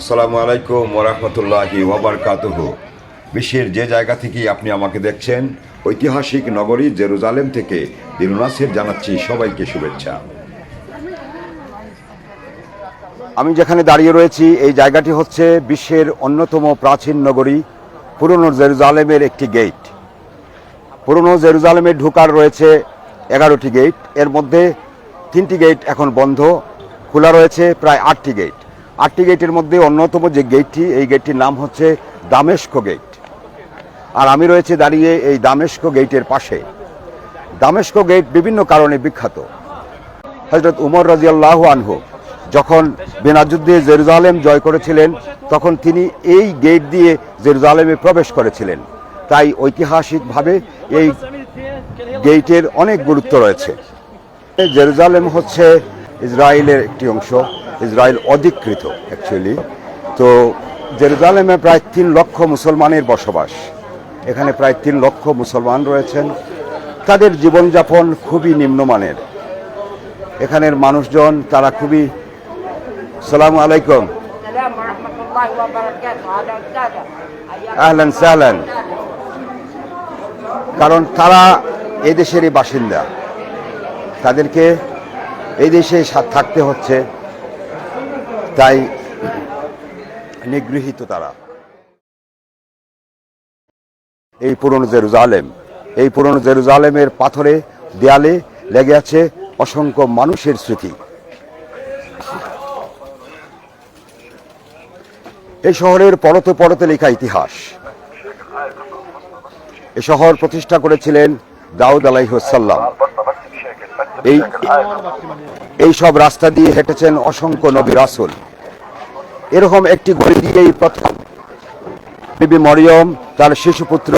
আসসালামু আলাইকুম ওরহমতুল্লাহি ওবরকাতুহ বিশ্বের যে জায়গা থেকেই আপনি আমাকে দেখছেন, ঐতিহাসিক নগরী জেরুজালেম থেকে দিলুনাসের জানাচ্ছি সবাইকে শুভেচ্ছা। আমি যেখানে দাঁড়িয়ে রয়েছি, এই জায়গাটি হচ্ছে বিশ্বের অন্যতম প্রাচীন নগরী, পুরনো জেরুজালেমের একটি গেট। পুরনো জেরুজালেমে ঢোকার রয়েছে এগারোটি গেট, এর মধ্যে তিনটি গেট এখন বন্ধ, খোলা রয়েছে প্রায় আটটি গেট। আটটি গেটের মধ্যে অন্যতম যে গেটটি, এই গেটটির নাম হচ্ছে দামেস্কো গেট। আর আমি রয়েছে দাঁড়িয়ে এই দামেস্কো গেটের পাশে। দামেস্কো গেট বিভিন্ন কারণে বিখ্যাত। হজরত উমর রাজিয়াল্লাহ আনহু যখন বিনা যুদ্ধে জেরুজালেম জয় করেছিলেন, তখন তিনি এই গেট দিয়ে জেরুজালেমে প্রবেশ করেছিলেন। তাই ঐতিহাসিকভাবে এই গেটের অনেক গুরুত্ব রয়েছে। জেরুজালেম হচ্ছে ইসরায়েলের একটি অংশ। ইসরায়েল অধিকৃত অ্যাকচুয়ালি তো জেরুজালেমে প্রায় তিন লক্ষ মুসলমানের বসবাস। এখানে প্রায় তিন লক্ষ মুসলমান রয়েছেন। তাদের জীবনযাপন খুবই নিম্নমানের। এখানের মানুষজন, তারা খুবই, সালাম আলাইকুম। কারণ তারা এদেশেরই বাসিন্দা। তাদেরকে এদেশে থাকতে হচ্ছে। তাই নিগৃহীত তারা। এই পুরনো জেরুজালেম, এই পুরনো জেরুজালেমের পাথরে, দেয়ালে লেগে আছে অসংখ্য মানুষের স্মৃতি। এই শহরের পরতে পরতে লেখা ইতিহাস। এ শহর প্রতিষ্ঠা করেছিলেন দাউদ আলাইহসাল্লাম এই এই সব রাস্তা দিয়ে হেঁটেছেন অসংখ্য নবী রাসুল। এরকম একটি গড়ি দিয়েই প্রথম বিবি মরিয়ম, তার শিশুপুত্র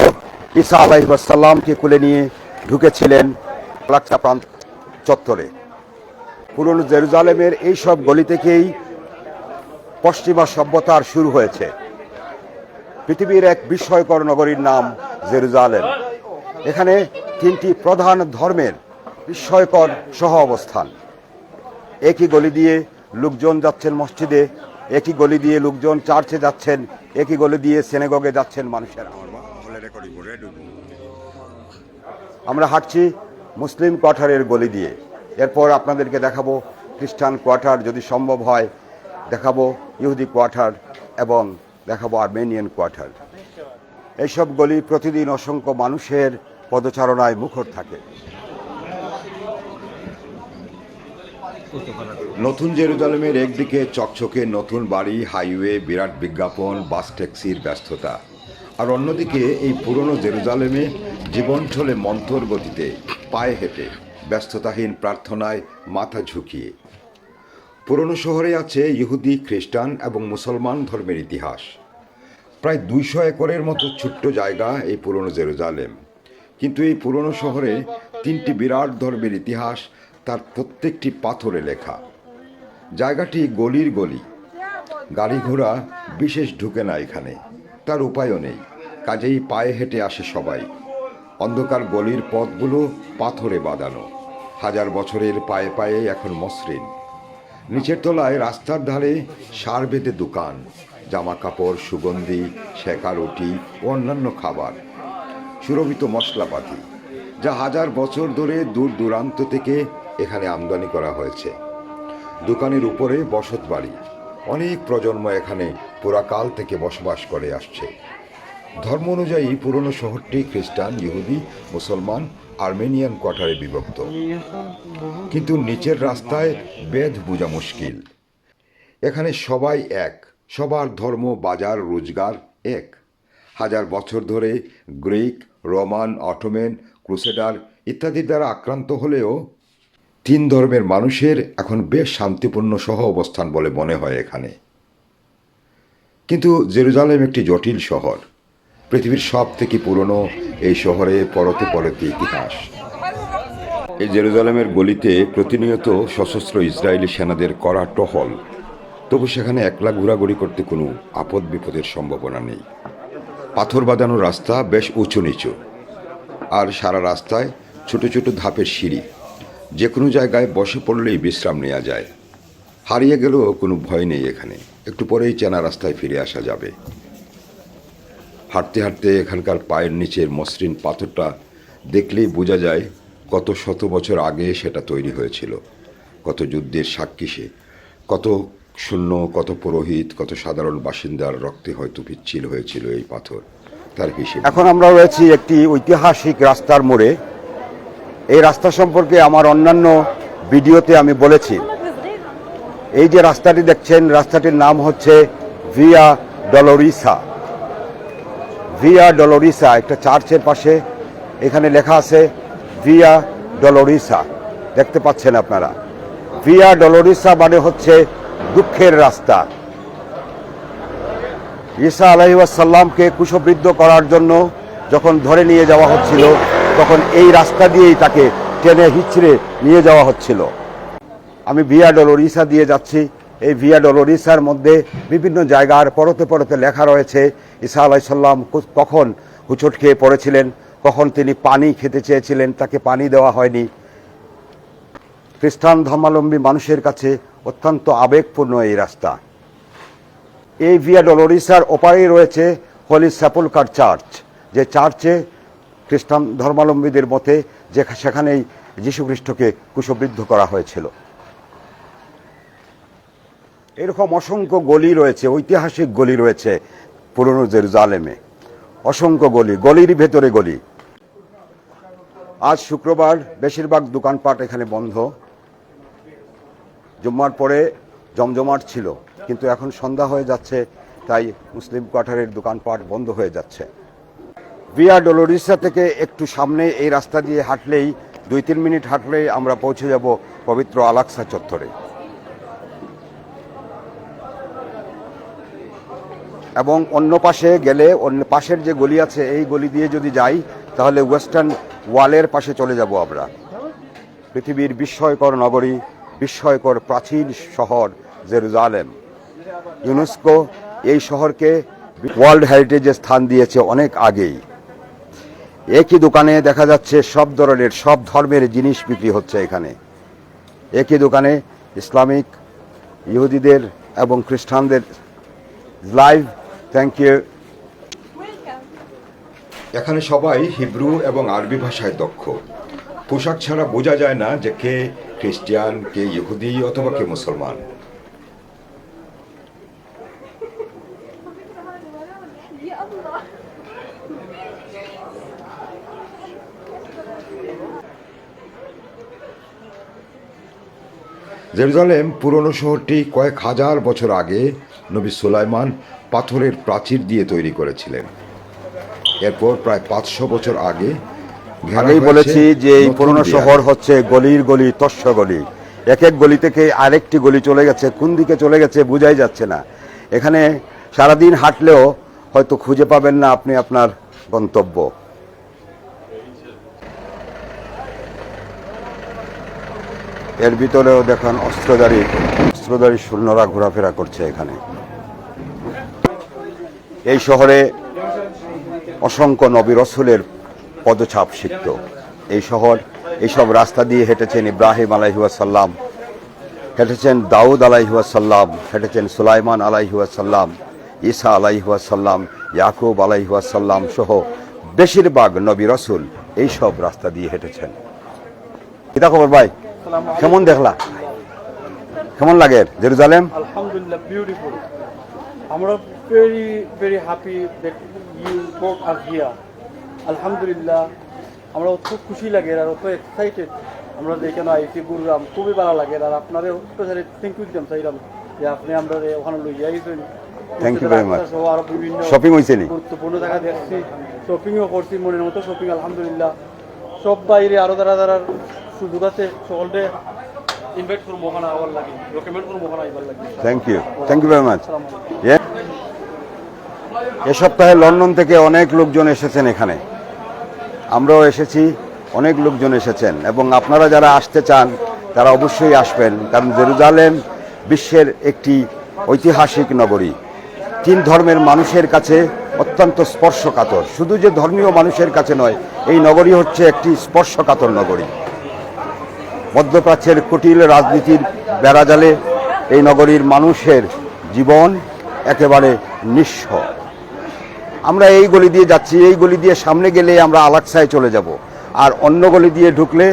ঈসা আলাইসাল্লামকে কুলে নিয়ে ঢুকেছিলেন লাকসা প্রান্ত চত্বরে। পুরনো জেরুজালেমের এই সব গলি থেকেই পশ্চিমা সভ্যতার শুরু হয়েছে। পৃথিবীর এক বিস্ময়কর নগরীর নাম জেরুজালেম। এখানে তিনটি প্রধান ধর্মের বিস্ময়কর সহ অবস্থান একই গলি দিয়ে লোকজন যাচ্ছেন মসজিদে, একই গলি দিয়ে লোকজন চার্চে যাচ্ছেন, একই গলি দিয়ে সেনেগগে যাচ্ছেন মানুষেরা। আমরা হাঁটছি মুসলিম কোয়ার্টারের গলি দিয়ে। এরপর আপনাদেরকে দেখাবো খ্রিস্টান কোয়ার্টার যদি সম্ভব হয়, দেখাবো ইহুদি কোয়ার্টার এবং দেখাবো আর্মেনিয়ান কোয়ার্টার। এইসব গলি প্রতিদিন অসংখ্য মানুষের পদচারণায় মুখর থাকে। নতুন জেরুজালেমের একদিকে চকচকে নতুন বাড়ি, হাইওয়ে, বিরাট বিজ্ঞাপন, বাস ট্যাক্সির ব্যস্ততা। আর অন্যদিকে এই পুরনো জেরুজালেমে জীবন চলে মন্থর গতিতে, পায়ে হেঁটে, ব্যস্ততাহীন প্রার্থনায় মাথা ঝুঁকিয়ে। পুরনো শহরে আছে ইহুদি, খ্রিস্টান এবং মুসলমান ধর্মের ইতিহাস। প্রায় দুইশো একরের মতো ছোট্ট জায়গা এই পুরনো জেরুজালেম। কিন্তু এই পুরনো শহরে তিনটি বিরাট ধর্মের ইতিহাস তার প্রত্যেকটি পাথরে লেখা। জায়গাটি গলির গলি। গাড়ি ঘোড়া বিশেষ ঢুকে না এখানে। তার উপায়ও নেই। কাজেই পায়ে হেঁটে আসে সবাই। অন্ধকার গলির পথগুলো পাথরে বাঁধানো। হাজার বছরের পায়ে পায়ে এখন মসৃণ। নিচের তলায় রাস্তার ধারে সার বেঁধে দোকান। জামা কাপড় সুগন্ধি, শেখা রুটি ও অন্যান্য খাবার। সুরভিত মশলাপাতি, যা হাজার বছর ধরে দূর দূরান্ত থেকে এখানে আমদানি করা হয়েছে। দোকানের উপরে বসত বাড়ি। অনেক প্রজন্ম এখানে পুরাকাল থেকে বসবাস করে আসছে। ধর্ম অনুযায়ী পুরনো শহরটি খ্রিস্টান, ইহুদি, মুসলমান, আর্মেনিয়ান কোয়ার্টারে বিভক্ত। কিন্তু নিচের রাস্তায় বেদ বোঝা মুশকিল। এখানে সবাই এক, সবার ধর্ম, বাজার, রোজগার এক। হাজার বছর ধরে গ্রিক, রোমান, অটোমেন, ক্রুসেডার ইত্যাদির দ্বারা আক্রান্ত হলেও তিন ধর্মের মানুষের এখন বেশ শান্তিপূর্ণ সহ অবস্থান বলে মনে হয় এখানে। কিন্তু জেরুজালেম একটি জটিল শহর। পৃথিবীর সব থেকে পুরনো এই শহরে পরতে পরতে ইতিহাস। এই জেরুজালেমের গলিতে প্রতিনিয়ত সশস্ত্র ইসরায়েলি সেনাদের করা টহল। তবু সেখানে একলা ঘোরাঘুরি করতে কোনো আপদ বিপদের সম্ভাবনা নেই। পাথর বাঁধানো রাস্তা বেশ উঁচু নিচু। আর সারা রাস্তায় ছোট ছোট ধাপের সিঁড়ি। যে কোনো জায়গায় বসে পড়লেই বিশ্রাম নেওয়া যায়। হারিয়ে গেলেও কোনো ভয় নেই এখানে। একটু পরেই চেনা রাস্তায় ফিরে আসা যাবে। হাঁটতে হাঁটতে এখানকার পায়ের নিচের মসৃণ পাথরটা দেখলেই বোঝা যায় কত শত বছর আগে সেটা তৈরি হয়েছিল। কত যুদ্ধের সাক্ষী সে। কত শূন্য, কত পুরোহিত, কত সাধারণ বাসিন্দার রক্তে হয়তো পিচ্ছিল হয়েছিল এই পাথর। তার হিসেবে এখন আমরা রয়েছি একটি ঐতিহাসিক রাস্তার মোড়ে। এই রাস্তা সম্পর্কে আমার অন্যান্য ভিডিওতে আমি বলেছি। এই যে রাস্তাটি দেখছেন, রাস্তাটির নাম হচ্ছে ভিয়া ডলোরিসা। ভিয়া ডলোরিসা, একটা চার্চের পাশে এখানে লেখা আছে, ভিয়া ডলোরিসা। দেখতে পাচ্ছেন আপনারা। ভিয়া ডলোরিসা মানে হচ্ছে দুঃখের রাস্তা। ঈসা আলাইসাল্লামকে কুশবৃদ্ধ করার জন্য যখন ধরে নিয়ে যাওয়া হচ্ছিল তখন এই রাস্তা দিয়েই তাকে টেনে হিচড়ে নিয়ে যাওয়া হচ্ছিল। আমি ভিয়া ডলোরিসা দিয়ে যাচ্ছি। এই ভিয়া ডলোরিসার মধ্যে বিভিন্ন জায়গার পরতে পরতে লেখা রয়েছে, ঈসা আলাইসাল্লাম কখন হুচট খেয়ে পড়েছিলেন, কখন তিনি পানি খেতে চেয়েছিলেন, তাকে পানি দেওয়া হয়নি। খ্রিস্টান ধর্মাবলম্বী মানুষের কাছে অত্যন্ত আবেগপূর্ণ এই রাস্তা। এই ভিয়া ডলোরিসার ওপারেই রয়েছে হলি স্যাপলকার চার্চ, যে চার্চে খ্রিস্টান ধর্মাবলম্বীদের মতে যে সেখানেই যীশুখ্রিস্টকে কুশবৃদ্ধ করা হয়েছিল। এরকম অসংখ্য গলি রয়েছে, ঐতিহাসিক গলি রয়েছে পুরনো জেরুজালেমে। অসংখ্য গলি, গলির ভেতরে গলি। আজ শুক্রবার বেশিরভাগ দোকানপাট এখানে বন্ধ। জুম্মার পরে জমজমাট ছিল, কিন্তু এখন সন্ধ্যা হয়ে যাচ্ছে, তাই মুসলিম কোয়ার্টারের দোকানপাট বন্ধ হয়ে যাচ্ছে। ভিয়া ডলোরিসা থেকে একটু সামনে এই রাস্তা দিয়ে হাঁটলেই, দুই তিন মিনিট হাঁটলেই আমরা পৌঁছে যাব পবিত্র আলাক্সা চত্বরে। এবং অন্য পাশে গেলে, অন্য পাশের যে গলি আছে, এই গলি দিয়ে যদি যাই, তাহলে ওয়েস্টার্ন ওয়ালের পাশে চলে যাব আমরা। পৃথিবীর বিস্ময়কর নগরী, বিস্ময়কর প্রাচীন শহর জেরুজালেম। ইউনেস্কো এই শহরকে ওয়ার্ল্ড হেরিটেজে স্থান দিয়েছে অনেক আগেই। একই দোকানে দেখা যাচ্ছে সব ধরনের, সব ধর্মের জিনিস বিক্রি হচ্ছে এখানে। একই দোকানে ইসলামিক, ইহুদিদের এবং খ্রিস্টানদের লাইভ থ্যাংক ইউ এখানে সবাই হিব্রু এবং আরবি ভাষায় দক্ষ। পোশাক ছাড়া বোঝা যায় না যে কে খ্রিস্টান, কে ইহুদি অথবা কে মুসলমান। জেরুজালেম পুরনো শহরটি কয়েক হাজার বছর আগে নবী সুলাইমান পাথরের প্রাচীর দিয়ে তৈরি করেছিলেন। এরপর প্রায় পাঁচশো বছর আগে আগেই বলেছি যে এই পুরনো শহর হচ্ছে গলির গলি তস্য গলি। এক এক গলি থেকে আরেকটি গলি চলে গেছে কোন দিকে চলে গেছে বোঝাই যাচ্ছে না। এখানে সারাদিন হাঁটলেও হয়তো খুঁজে পাবেন না আপনি আপনার গন্তব্য। এর ভিতরেও দেখেন অস্ত্রধারী অস্ত্রধারী সৈন্যরা ঘোরাফেরা করছে এখানে। এই শহরে অসংখ্য নবী রসুলের পদছাপ সিক্ত। এই শহর, এইসব রাস্তা দিয়ে হেঁটেছেন ইব্রাহিম আলাইহুয়াসাল্লাম হেঁটেছেন দাউদ আলাইহুয়াসাল্লাম হেঁটেছেন সুলাইমান আলাইহুয়াসাল্লাম ঈসা আলাইহুয়াসাল্লাম ইয়াকুব আলাইহুয়াসাল্লাম সহ বেশিরভাগ নবী রসুল এইসব রাস্তা দিয়ে হেঁটেছেন। কিতা খবর ভাই? কেমন দেখলা কেমন লাগে জেরুজালেম Alhamdulillah, beautiful. আমরা very happy that you both are here. আলহামদুলিল্লাহ আমরা খুব খুশি লাগে আর অত এক্সাইটেড আমরা যেখানে আইসি ঘুরলাম খুবই ভালো লাগে আর আপনাদের স্পেশালি থ্যাংক ইউ দিতাম চাইলাম যে আপনি আমরা ওখানে লই Thank you very much. সহ আরও বিভিন্ন Shopping হইছে নি? গুরুত্বপূর্ণ জায়গা দেখছি শপিংও করছি মনের মতো শপিং আলহামদুলিল্লাহ সব বাইরে আরও যারা যারা সকলকে ইনভাইট করব ওখানে আবার লাগে রেকমেন্ড করব ওখানে আইবার লাগে। Thank you thank you very much এ সপ্তাহে লন্ডন থেকে অনেক লোকজন এসেছেন এখানে। আমরাও এসেছি অনেক লোকজন এসেছেন এবং আপনারা যারা আসতে চান তারা অবশ্যই আসবেন কারণ জেরুজালেম বিশ্বের একটি ঐতিহাসিক নগরী। তিন ধর্মের মানুষের কাছে অত্যন্ত স্পর্শকাতর। শুধু যে ধর্মীয় মানুষের কাছে নয় এই নগরী হচ্ছে একটি স্পর্শকাতর নগরী। মধ্যপ্রাচ্যের কুটিল রাজনীতির বেড়াজালে এই নগরীর মানুষের জীবন একেবারে নিঃস্ব। আমরা এই গলি দিয়ে যাচ্ছি, এই গলি দিয়ে সামনে গেলে আমরা আলাক্সায় চলে যাব। আর অন্য গলি দিয়ে ঢুকলে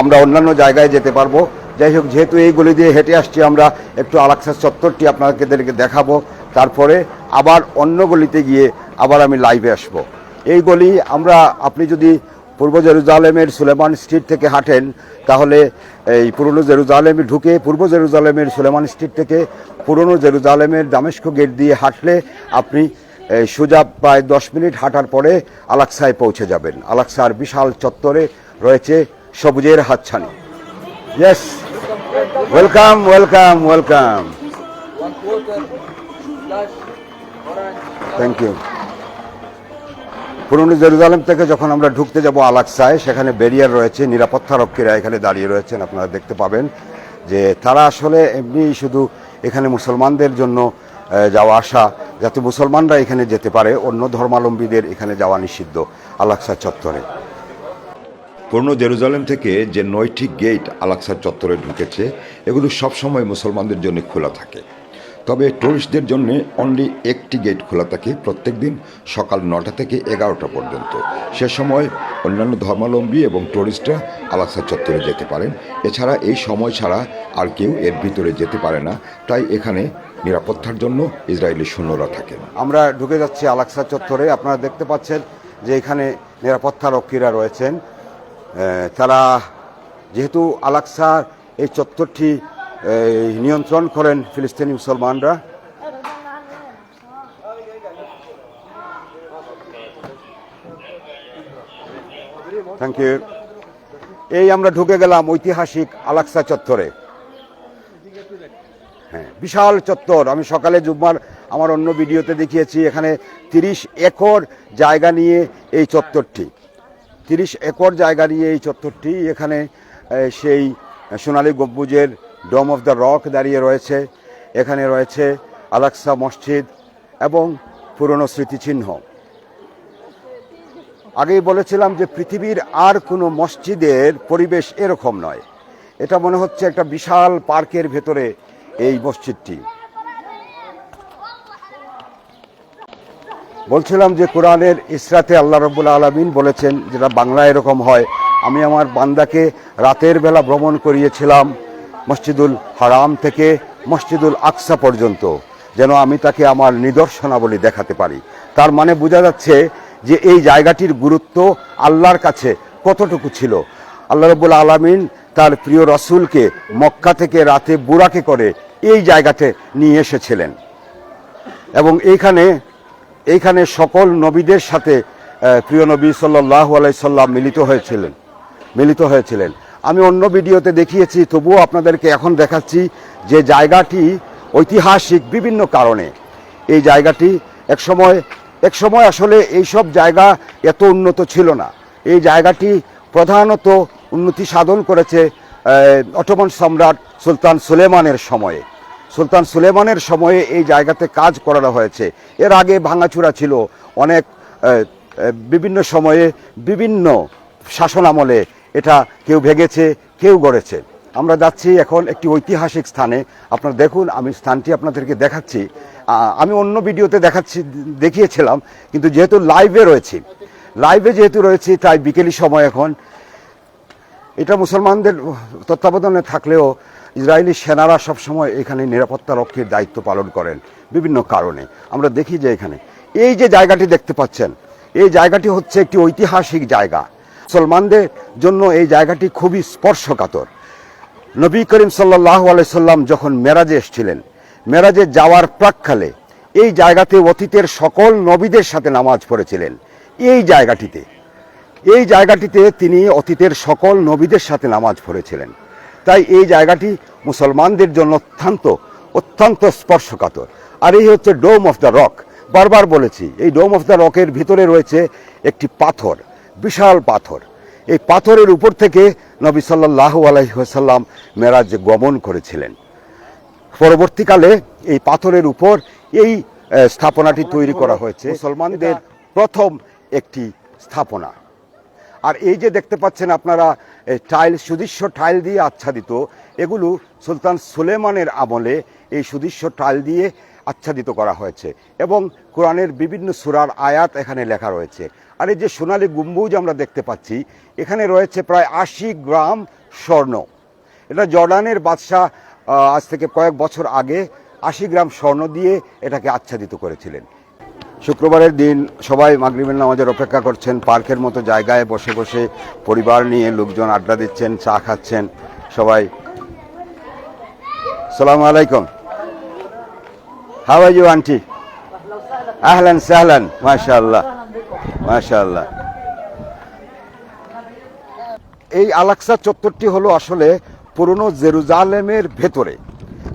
আমরা অন্যান্য জায়গায় যেতে পারব। যাই হোক, যেহেতু এই গলি দিয়ে হেঁটে আসছি, আমরা একটু আলাক্সা চত্বরটি আপনাদেরকে দেখাবো। তারপরে আবার অন্য গলিতে গিয়ে আবার আমি লাইভে আসব। এই গলি আমরা, আপনি যদি পূর্ব জেরুজালেমের সুলেমান স্ট্রিট থেকে হাঁটেন, তাহলে এই পুরনো জেরুজালেমে ঢুকে পূর্ব জেরুজালেমের সুলেমান স্ট্রিট থেকে পুরনো জেরুজালেমের দামেস্ক গেট দিয়ে হাঁটলে আপনি সোজা প্রায় দশ মিনিট হাঁটার পরে আলাক্সায় পৌঁছে যাবেন। আলাক্সার বিশাল চত্বরে রয়েছে সবুজের হাতছানি। Yes welcome welcome welcome thank you পুরনো জেরুজালেম থেকে যখন আমরা ঢুকতে যাব আলাক্সায়, সেখানে ব্যারিয়ার রয়েছে, নিরাপত্তা রক্ষীরা এখানে দাঁড়িয়ে রয়েছেন, আপনারা দেখতে পাবেন যে তারা আসলে এমনি শুধু এখানে মুসলমানদের জন্য যাওয়া আসা, যাতে মুসলমানরা এখানে যেতে পারে, অন্য ধর্মাবলম্বীদের এখানে যাওয়া নিষিদ্ধ আলাক্সা চত্বরে। পুরনো জেরুজালেম থেকে যে নয়টি গেট আলাক্সার চত্বরে ঢুকেছে, এগুলো সবসময় মুসলমানদের জন্য খোলা থাকে। তবে টুরিস্টদের জন্য অনলি একটি গেট খোলা থাকে প্রত্যেক দিন সকাল নটা থেকে এগারোটা পর্যন্ত। সে সময় অন্যান্য ধর্মাবলম্বী এবং টুরিস্টরা আলাক্সা চত্বরে যেতে পারেন। এছাড়া এই সময় ছাড়া আর কেউ এর ভিতরে যেতে পারে না। তাই এখানে নিরাপত্তার জন্য ইসরায়েলি সৈন্যরা থাকেন। আমরা ঢুকে যাচ্ছি আলাক্সা চত্বরে। আপনারা দেখতে পাচ্ছেন যে এখানে নিরাপত্তা রক্ষীরা রয়েছেন। তারা যেহেতু আলাক্সার এই চত্বরটি নিয়ন্ত্রণ করেন ফিলিস্তিনি মুসলমানরা। থ্যাংক ইউ এই আমরা ঢুকে গেলাম ঐতিহাসিক আলাক্সা চত্বরে। হ্যাঁ বিশাল চত্বর। আমি সকালে জুম্মার আমার অন্য ভিডিওতে দেখিয়েছি, এখানে তিরিশ একর জায়গা নিয়ে এই চত্বরটি। তিরিশ একর জায়গা নিয়ে এই চত্বরটি, এখানে সেই সোনালী গব্বুজের ডোম অফ দ্য রক দাঁড়িয়ে রয়েছে। এখানে রয়েছে আলাক্সা মসজিদ এবং পুরনো স্মৃতিচিহ্ন। আগেই বলেছিলাম যে পৃথিবীর আর কোনো মসজিদের পরিবেশ এরকম নয়। এটা মনে হচ্ছে একটা বিশাল পার্কের ভেতরে এই মসজিদটি। বলছিলাম যে কোরআনের ইসরাতে আল্লাহ রব্বুল আলমিন বলেছেন, যেটা বাংলা এরকম হয়, আমি আমার বান্দাকে রাতের বেলা ভ্রমণ করিয়েছিলাম। মসজিদুল হারাম থেকে মসজিদুল আকসা পর্যন্ত, যেন আমি তাকে আমার নিদর্শনাবলী দেখাতে পারি। তার মানে বোঝা যাচ্ছে যে এই জায়গাটির গুরুত্ব আল্লাহর কাছে কতটুকু ছিল। আল্লাহ রব্বুল আলমিন তার প্রিয় রসুলকে মক্কা থেকে রাতে বুড়াকে করে এই জায়গাতে নিয়ে এসেছিলেন। এবং এইখানে এইখানে সকল নবীদের সাথে প্রিয় নবী সাল্লাহ আলাইসাল্লাম মিলিত হয়েছিলেন মিলিত হয়েছিলেন। আমি অন্য ভিডিওতে দেখিয়েছি, তবুও আপনাদেরকে এখন দেখাচ্ছি যে জায়গাটি ঐতিহাসিক বিভিন্ন কারণে। এই জায়গাটি একসময় একসময় আসলে এইসব জায়গা এত উন্নত ছিল না। এই জায়গাটি প্রধানত উন্নতি সাধন করেছে অটোমান সম্রাট সুলতান সুলেমানের সময়ে। সুলতান সুলেমানের সময়ে এই জায়গাতে কাজ করানো হয়েছে। এর আগে ভাঙাচুরা ছিল। অনেক বিভিন্ন সময়ে বিভিন্ন শাসন আমলে এটা কেউ ভেঙেছে কেউ গড়েছে। আমরা যাচ্ছি এখন একটি ঐতিহাসিক স্থানে। আপনারা দেখুন, আমি স্থানটি আপনাদেরকে দেখাচ্ছি। আমি অন্য ভিডিওতে দেখাচ্ছি, দেখিয়েছিলাম, কিন্তু যেহেতু লাইভে রয়েছি। লাইভে যেহেতু রয়েছি, তাই বিকেলি সময় এখন। এটা মুসলমানদের তত্ত্বাবধানে থাকলেও ইসরায়েলি সেনারা সবসময় এখানে নিরাপত্তা রক্ষীর দায়িত্ব পালন করেন, বিভিন্ন কারণে। আমরা দেখি যে এখানে। এই যে জায়গাটি দেখতে পাচ্ছেন, এই জায়গাটি হচ্ছে একটি ঐতিহাসিক জায়গা। মুসলমানদের জন্য এই জায়গাটি খুবই স্পর্শকাতর। নবী করিম সাল্লাহ আলাইসাল্লাম যখন মেরাজে এসেছিলেন, মেরাজে যাওয়ার প্রাককালে এই জায়গাতে অতীতের সকল নবীদের সাথে নামাজ পড়েছিলেন। এই জায়গাটিতে এই জায়গাটিতে তিনি অতীতের সকল নবীদের সাথে নামাজ পড়েছিলেন। তাই এই জায়গাটি মুসলমানদের জন্য অত্যন্ত অত্যন্ত স্পর্শকাতর। আর এই হচ্ছে ডোম অফ দ্য রক। বারবার বলেছি, এই ডোম অফ দ্য রকের ভিতরে রয়েছে একটি পাথর। বিশাল পাথর। এই পাথরের উপর থেকে নবী সাল্লাহ আলহিহাসাল্লাম মেরাজ গমন করেছিলেন। পরবর্তীকালে এই পাথরের উপর এই স্থাপনাটি তৈরি করা হয়েছে। মুসলমানদের প্রথম একটি স্থাপনা। আর এই যে দেখতে পাচ্ছেন আপনারা টাইল, সুদৃশ্য টাইল দিয়ে আচ্ছাদিত, এগুলো সুলতান সুলেমানের আমলে এই সুদৃশ্য টাইল দিয়ে আচ্ছাদিত করা হয়েছে এবং কোরআনের বিভিন্ন সুরার আয়াত এখানে লেখা রয়েছে। আর এই যে সোনালী গম্বুজ আমরা দেখতে পাচ্ছি, এখানে রয়েছে প্রায় আশি গ্রাম স্বর্ণ। এটা জর্ডানের বাদশাহ আজ থেকে কয়েক বছর আগে আশি গ্রাম স্বর্ণ দিয়ে এটাকে আচ্ছাদিত করেছিলেন। শুক্রবারের দিন সবাই মাগরিবের নামাজের অপেক্ষা করছেন, পার্কের মতো জায়গায় বসে বসে পরিবার নিয়ে লোকজন আড্ডা দিচ্ছেন, চা খাচ্ছেন সবাই। সালাম আলাইকুম। হাউ আর ইউ আন্টি আহলান সাহলান মাশাআল্লাহ মাশাআল্লাহ এই আলাক্সা চত্বরটি হলো আসলে পুরনো জেরুজালেমের ভেতরে।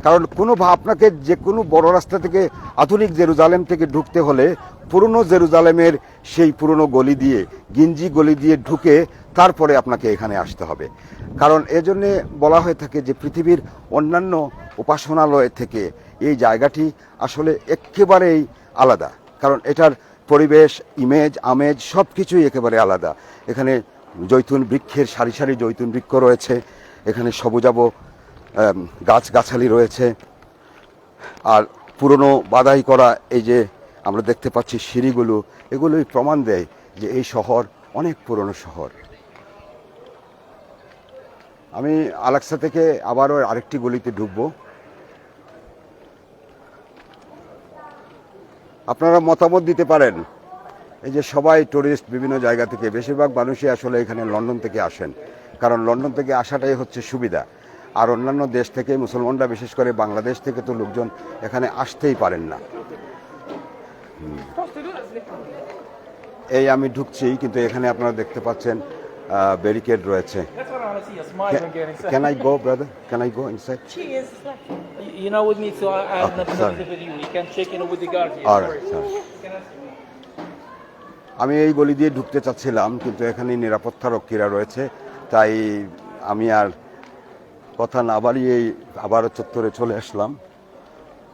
কারণ কোনো আপনাকে যে কোনো বড় রাস্তা থেকে, আধুনিক জেরুজালেম থেকে ঢুকতে হলে পুরনো জেরুজালেমের সেই পুরনো গলি দিয়ে, গিঞ্জি গলি দিয়ে ঢুকে তারপরে আপনাকে এখানে আসতে হবে। কারণ এজন্যে বলা হয়ে থাকে যে পৃথিবীর অন্যান্য উপাসনালয় থেকে এই জায়গাটি আসলে একেবারেই আলাদা। কারণ এটার পরিবেশ ইমেজ আমেজ সব কিছুই একেবারে আলাদা। এখানে জৈতুন বৃক্ষের সারি সারি জৈতুন বৃক্ষ রয়েছে। এখানে সবুজাব গাছগাছালি রয়েছে। আর পুরনো বাদাই করা এই যে আমরা দেখতে পাচ্ছি সিঁড়িগুলো, এগুলোই প্রমাণ দেয় যে এই শহর অনেক পুরনো শহর। আমি আলাক্সা থেকে আবারও আরেকটি গলিতে ঢুকবো। আপনারা মতামত দিতে পারেন। এই যে সবাই টুরিস্ট বিভিন্ন জায়গা থেকে, বেশিরভাগ মানুষই আসলে এখানে লন্ডন থেকে আসেন। কারণ লন্ডন থেকে আসাটাই হচ্ছে সুবিধা। আর অন্যান্য দেশ থেকে, মুসলমানরা বিশেষ করে বাংলাদেশ থেকে তো লোকজন এখানে আসতেই পারেন না। এই আমি ঢুকছি, কিন্তু এখানে আপনারা দেখতে পাচ্ছেন ব্যারিকেড রয়েছে inside. Can I go brother can I go inside You- not with me, so I, I have Okay, nothing sorry. to do with you. You can check in with the guard here. আর Sorry. আমি এই গলি দিয়ে ঢুকতে চাচ্ছিলাম কিন্তু এখানে নিরাপত্তা রক্ষীরা রয়েছে তাই আমি আর কথা না বাড়িয়েই আবারও চত্বরে চলে আসলাম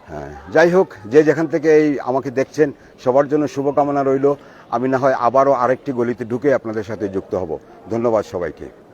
হ্যাঁ যাই হোক যে যেখান থেকে এই আমাকে দেখছেন সবার জন্য শুভকামনা রইল আমি না হয় আবারও আরেকটি গলিতে ঢুকে আপনাদের সাথে যুক্ত হব। ধন্যবাদ সবাইকে।